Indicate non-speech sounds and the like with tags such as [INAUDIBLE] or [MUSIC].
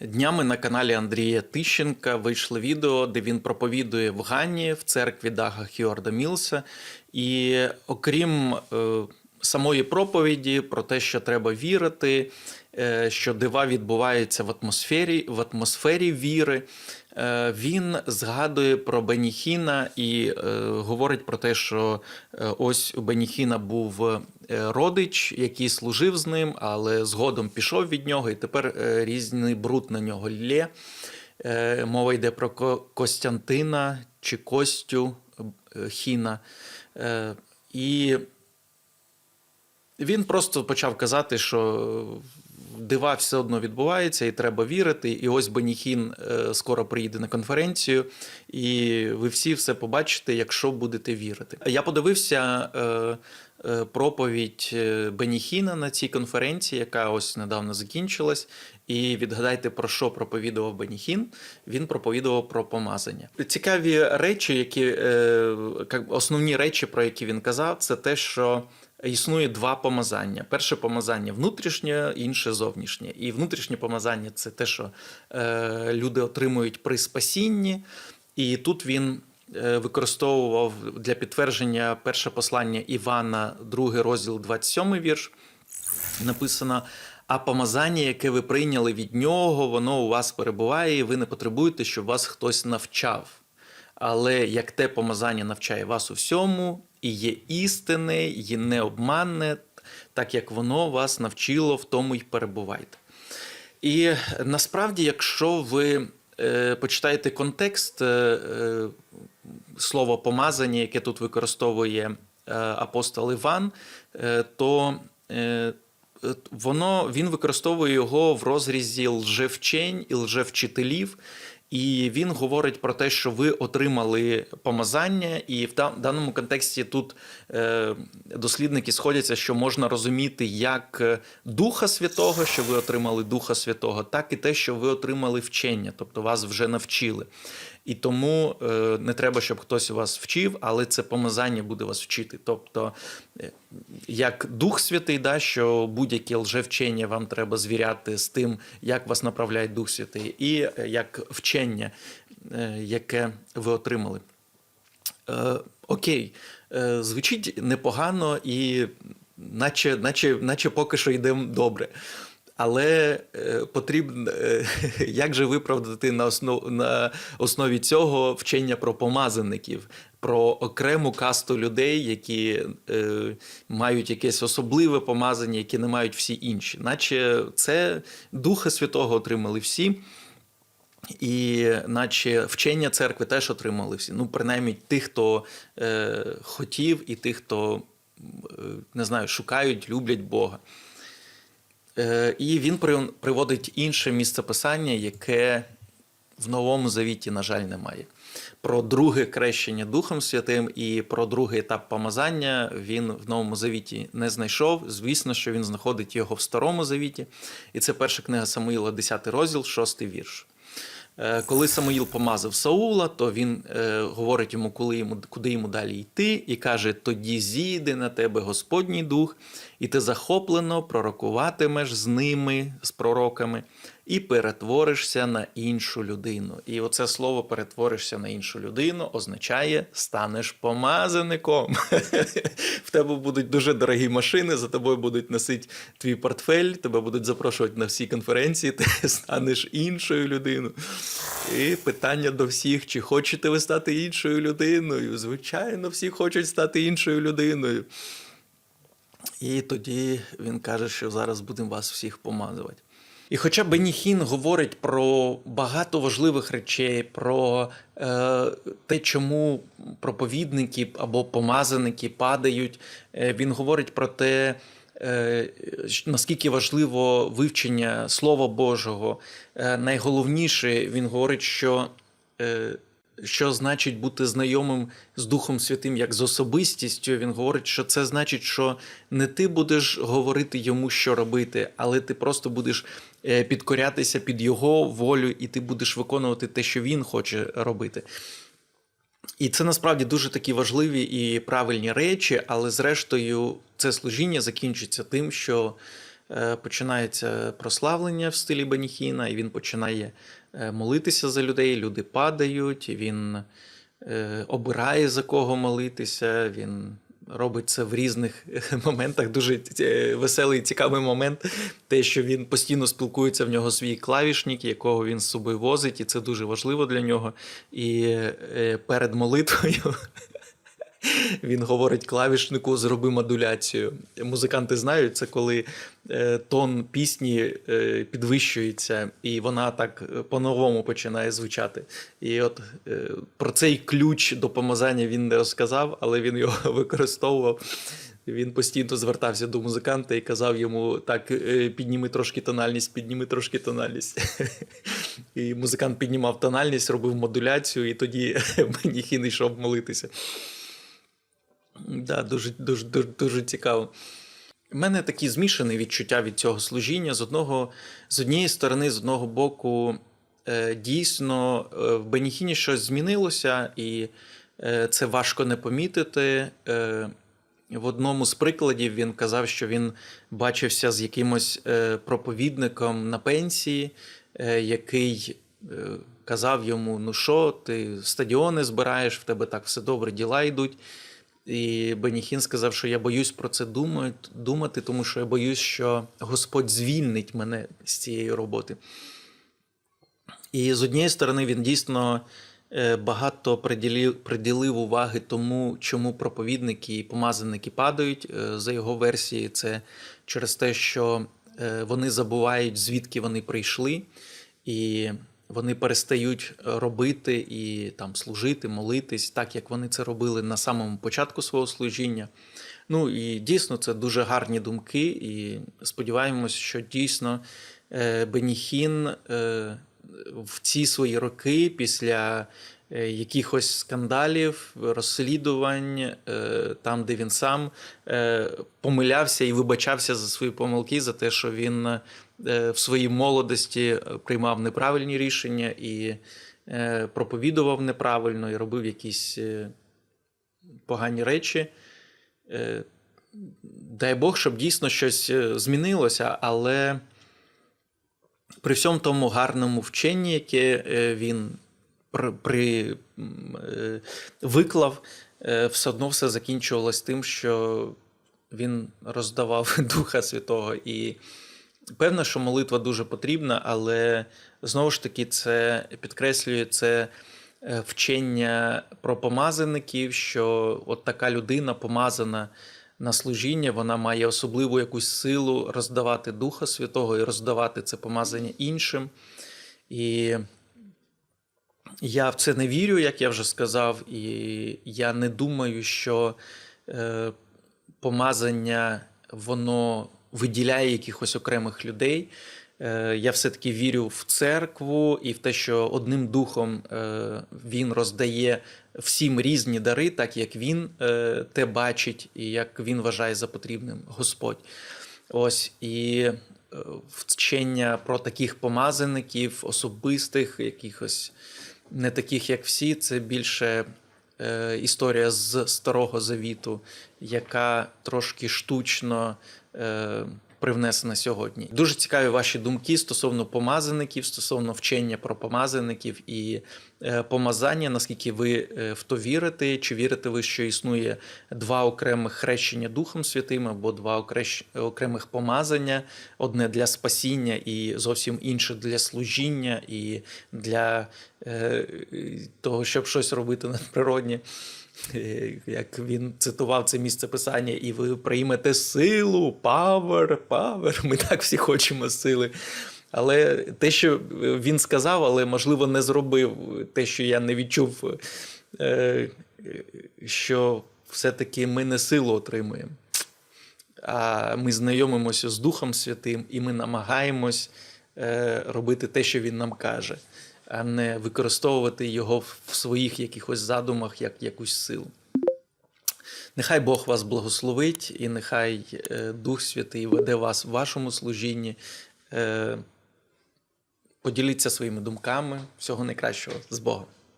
Днями на каналі Андрія Тищенка вийшло відео, де він проповідує в Ганні в церкві Дага Хьорда Мілса. І окрім е, самої проповіді про те, що треба вірити, е, що дива відбуваються в атмосфері, в атмосфері віри. е, Він згадує про Беніхіна і е, говорить про те, що е, ось у Беніхіна був родич, який служив з ним, але згодом пішов від нього, і тепер е, різний бруд на нього лє. Е, Мова йде про Костянтина чи Костю е, Хіна. Е, І він просто почав казати, що дива все одно відбуваються, і треба вірити. І ось Беніхін е, скоро приїде на конференцію, і ви всі все побачите, якщо будете вірити. Я подивився е, е, проповідь Беніхіна на цій конференції, яка ось недавно закінчилась. І відгадайте, про що проповідував Беніхін. Він проповідував про помазання. Цікаві речі, які основні речі, про які він казав, це те, що існує два помазання. Перше помазання внутрішнє, інше зовнішнє. І внутрішнє помазання це те, що е, люди отримують при спасінні. І тут він е, використовував для підтвердження перше послання Івана, другий розділ, 27 вірш. Написано. А помазання, яке ви прийняли від нього, воно у вас перебуває, і ви не потребуєте, щоб вас хтось навчав. Але як те помазання навчає вас у всьому, і є істинне, і необманне, так як воно вас навчило, в тому й перебувайте. І насправді, якщо ви е, почитаєте контекст е, е, слова помазання, яке тут використовує е, апостол Іван, е, то е, е, воно він використовує його в розрізі лжевчень і лжевчителів. І він говорить про те, що ви отримали помазання, і в даному контексті тут е, дослідники сходяться, що можна розуміти як е, Духа Святого, що ви отримали Духа Святого, так і те, що ви отримали вчення, тобто вас вже навчили. І тому е, не треба, щоб хтось вас вчив, але це помазання буде вас вчити. Тобто, е, як Дух Святий, да, що будь-яке лжевчення вам треба звіряти з тим, як вас направляє Дух Святий, і е, як вчення, яке ви отримали. Окей, звучить непогано і наче, наче, наче поки що йдемо добре. Але е, потрібно, е, [LAUGHS] як же виправдати на, основ, на основі цього вчення про помазаників, про окрему касту людей, які е, мають якесь особливе помазання, які не мають всі інші. Наче це Духа Святого отримали всі. І наче вчення церкви теж отримали всі. Ну, принаймні, тих, хто е, хотів, і тих, хто е, не знаю, шукають, люблять Бога. Е, і він приводить інше місце писання, яке в Новому Завіті, на жаль, немає. Про друге крещення Духом Святим і про другий етап помазання він в Новому Завіті не знайшов. Звісно, що він знаходить його в Старому Завіті. І це перша книга Самуїла, 10 розділ, 6 вірш. Е, Коли Самуїл помазав Саула, то він е, говорить йому, коли йому, куди йому далі йти, і каже: тоді зійде на тебе Господній дух, і ти захоплено пророкуватимеш з ними, з пророками, і перетворишся на іншу людину. І оце слово перетворишся на іншу людину означає станеш помазаником. [LAUGHS] В тебе будуть дуже дорогі машини, за тобою будуть носити твій портфель, тебе будуть запрошувати на всі конференції, [LAUGHS] ти станеш іншою людиною. І питання до всіх: чи хочете ви стати іншою людиною? Звичайно, всі хочуть стати іншою людиною. І тоді він каже, що зараз будемо вас всіх помазувати. І хоча Беніхін говорить про багато важливих речей, про е, те, чому проповідники або помазаники падають, е, він говорить про те, е, наскільки важливо вивчення Слова Божого. Е, найголовніше він говорить, що е, що значить бути знайомим з Духом Святим як з особистістю. Він говорить, що це значить, що не ти будеш говорити йому, що робити, але ти просто будеш е, підкорятися під його волю, і ти будеш виконувати те, що він хоче робити. І це насправді дуже такі важливі і правильні речі, але зрештою це служіння закінчиться тим, що починається прославлення в стилі Беніхіна, і він починає е, молитися за людей. Люди падають, він е, обирає за кого молитися. Він робить це в різних [LAUGHS] моментах. Дуже е, веселий цікавий момент. Те, що він постійно спілкується, в нього свій клавішник, якого він з собою возить, і це дуже важливо для нього. І е, перед молитвою. Він говорить клавішнику, зроби модуляцію. Музиканти знають, це коли е, тон пісні е, підвищується, і вона так е, по-новому починає звучати. І от про цей ключ до помазання він не розказав, але він його [LAUGHS] використовував. Він постійно звертався до музиканта і казав йому: так, підніми трошки тональність, підніми трошки тональність. [LAUGHS] І музикант піднімав тональність, робив модуляцію, і тоді [LAUGHS] Беніхін йшов молитися. Да, дуже, дуже, дуже, дуже цікаво. У мене такі змішані відчуття від цього служіння. З одного, з однієї сторони, з одного боку, е, дійсно е, в Беніхіні щось змінилося, і е, це важко не помітити. В одному з прикладів він казав, що він бачився з якимось проповідником на пенсії, який казав йому: Ну що, ти стадіони збираєш, в тебе так все добре, діла йдуть. І Беніхін сказав, що я боюсь про це думати, тому що я боюсь, що Господь звільнить мене з цієї роботи. І з однієї сторони, він дійсно е, багато приділив, уваги тому, чому проповідники і помазаники падають. Е, За його версією, це через те, що е, вони забувають, звідки вони прийшли, і вони перестають робити і там служити, молитись, так як вони це робили на самому початку свого служіння. Ну і дійсно це дуже гарні думки, і сподіваємось, що дійсно е, Беніхін е, в ці свої роки після е, якихось скандалів, розслідувань, е, там, де він сам е, помилявся і вибачався за свої помилки, за те, що він е, в своїй молодості приймав неправильні рішення і е, проповідував неправильно, і робив якісь е, погані речі. Е, Дай Бог, щоб дійсно щось е, змінилося, але при всьому тому гарному вченні, яке е, він при, при, е, виклав, е, все одно все закінчувалось тим, що він роздавав [LAUGHS] Духа Святого. І певно, що молитва дуже потрібна, але знову ж таки це підкреслює це е, вчення про помазаників, що от така людина помазана на служіння, вона має особливу якусь силу роздавати Духа Святого і роздавати це помазання іншим. І я в це не вірю, як я вже сказав, і я не думаю, що е, помазання воно виділяє якихось окремих людей. Е, Я все-таки вірю в церкву і в те, що одним духом е, він роздає всім різні дари, так як він е, те бачить і як він вважає за потрібним Господь. Ось і вчення про таких помазаників, особистих, якихось не таких, як всі, це більше історія з Старого Завіту, яка трошки штучно привнесена сьогодні. Дуже цікаві ваші думки стосовно помазаників, стосовно вчення про помазаників і е, помазання. Наскільки ви е, в то вірите? Чи вірите ви, що існує два окремих хрещення Духом Святим або два окремих помазання? Одне для спасіння і зовсім інше для служіння і для е, того, щоб щось робити надприроднє. Е, Як він цитував це місце писання, і ви приймете силу, павер, павер. Ми так всі хочемо сили. Але те, що він сказав, але можливо не зробив те, що я не відчув, е, що все-таки ми не силу отримуємо, а ми знайомимося з Духом Святим і ми намагаємось е, робити те, що він нам каже, а не використовувати його в своїх якихось задумах як якусь силу. Нехай Бог вас благословить, і нехай е, Дух Святий веде вас в вашому служінні. Е, Поділіться своїми думками. Всього найкращого з Богом.